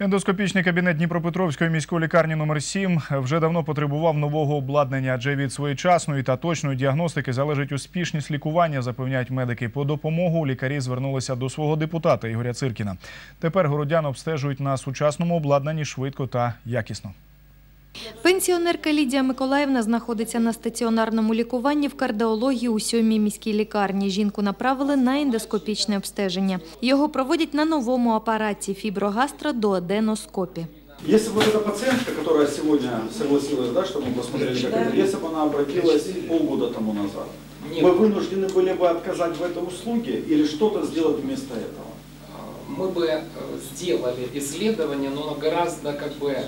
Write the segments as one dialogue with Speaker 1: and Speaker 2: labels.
Speaker 1: Ендоскопічний кабінет Дніпропетровської міської лікарні номер 7 вже давно потребував нового обладнання, адже від своєчасної та точної діагностики залежить успішність лікування, запевняють медики. По допомогу лікарі звернулися до свого депутата Ігоря Циркіна. Тепер городян обстежують на сучасному обладнанні швидко та якісно.
Speaker 2: Пенсіонерка Лідія Миколаївна знаходиться на стаціонарному лікуванні в кардіології у сьомій міській лікарні. Жінку направили на ендоскопічне обстеження. Його проводять на новому апараті фіброгастро до аденоскопі.
Speaker 3: Если бы вот эта пациентка, которая сегодня согласилась, да, чтобы мы посмотрели, как это, если бы она обратилась полгода тому назад,
Speaker 4: Нет.
Speaker 3: мы вынуждены были бы отказать в этой услуге или что-то сделать вместо этого?
Speaker 4: Мы бы э, сделали исследование, но на гораздо как бы э,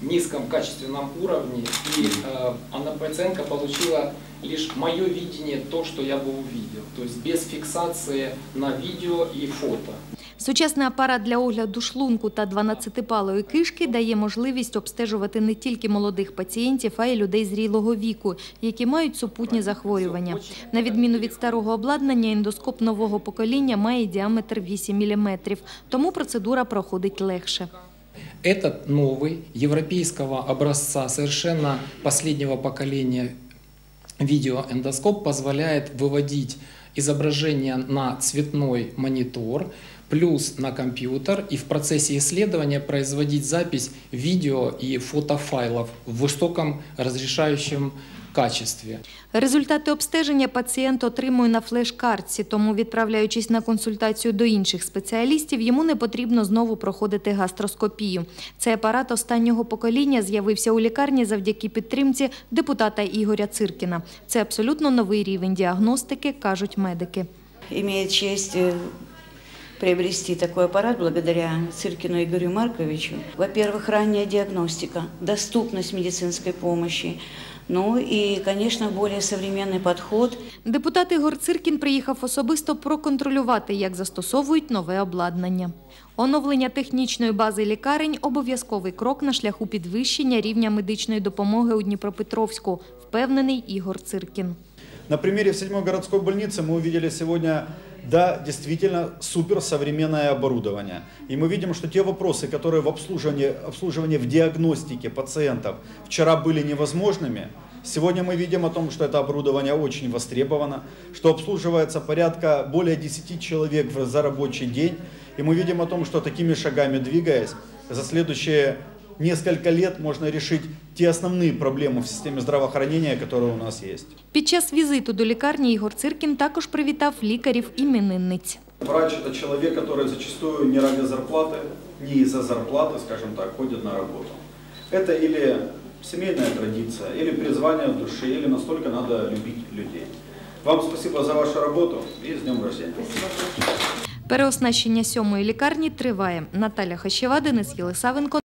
Speaker 4: низком качественном уровне, и э, она пациентка получила лишь мое видение, то, что я бы увидел, то есть без фиксации на видео и фото.
Speaker 2: Сучасний апарат для огляду шлунку та 12-палої кишки дає можливість обстежувати не тільки молодих пацієнтів, а й людей зрілого віку, які мають супутні захворювання. На відміну від старого обладнання, ендоскоп нового покоління має діаметр 8 мм, тому процедура проходить легше.
Speaker 4: Этот новый европейского образца, совершенно последнего поколения видеоэндоскоп позволяет выводить изображение на цветной монитор, плюс на компьютер и в процессе исследования производить запись видео и фотофайлов в высоком разрешающем качестве.
Speaker 2: Результати обстеження пацієнт отримує на флеш-картці, тому, відправляючись на консультацію до інших спеціалістів, йому не потрібно знову проходити гастроскопію. Цей апарат останнього покоління з'явився у лікарні завдяки підтримці депутата Ігоря Циркіна. Це абсолютно новий рівень діагностики, кажуть медики.
Speaker 5: имеет честь э, приобрести такой аппарат благодаря Циркину Игорю Марковичу. Во-первых, ранняя диагностика, доступность медицинской помощи, ну и, конечно, более современный подход
Speaker 2: Депутат Ігор Циркін приїхав особисто проконтролювати, як застосовують нове обладнання. Оновлення технічної бази лікарень – обов'язковий крок на шляху підвищення рівня медичної допомоги у Дніпропетровську, впевнений Ігор Циркін.
Speaker 3: На примере 7 городской больницы мы увидели сегодня, да, действительно суперсовременное оборудование. И мы видим, что те вопросы, которые в обслуживании, обслуживании в диагностике пациентов вчера были невозможными, сегодня мы видим о том, что это оборудование очень востребовано, что обслуживается порядка более 10 человек в- за рабочий день. И мы видим о том, что такими шагами двигаясь, за следующие несколько лет можно решить те основные проблемы в системе здравоохранения, которые у нас есть.
Speaker 2: Під час візиту до лікарні Ігор Циркін також привітав лікарів-іменинниць.
Speaker 3: Врач – это человек, который зачастую не ради зарплаты, не из-за зарплаты, скажем так, ходит на работу. Это или семейная традиция, или призвание в душе, или настолько надо любить людей. Вам спасибо за вашу работу и с днем рождения.
Speaker 2: Переоснащення сьомої лікарні триває. Наталя Хащева, Денис Єлисавенко.